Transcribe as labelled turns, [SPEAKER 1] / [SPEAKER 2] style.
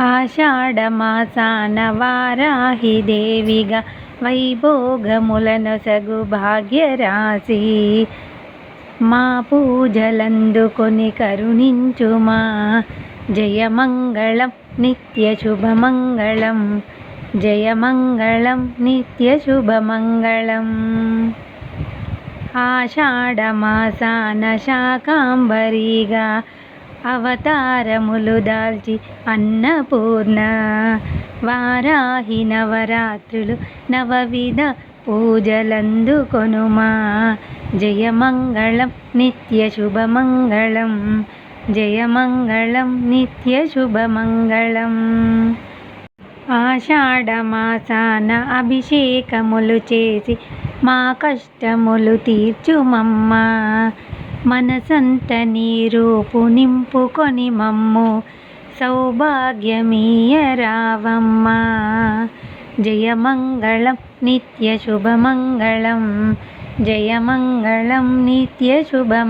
[SPEAKER 1] ఆషాఢమాసాన వారాహి దేవిగా వైభోగములనొసగు భాగ్యరాశి మా పూజలందుకొని కరుణించుమా. జయమంగళం నిత్య శుభమంగళం. జయమంగళం నిత్య శుభమంగళం. ఆషాఢమాసాన శాకాంబరీగా అవతారములు దాల్చి అన్నపూర్ణ. వారాహి నవరాత్రులు నవవిధ పూజలందుకొనుమా జయమంగళం నిత్య శుభమంగళం. జయమంగళం నిత్య శుభమంగళం. ఆషాఢమాసాన అభిషేకములు చేసి మా కష్టములు తీర్చుమమ్మా. మనసంత నీ రూపు నింపుకొని మమ్ము. సౌభాగ్యమీయ రావమ్మా. జయమంగళం నిత్యశుభమంగళం జయమంగళం నిత్యశుభమంగళం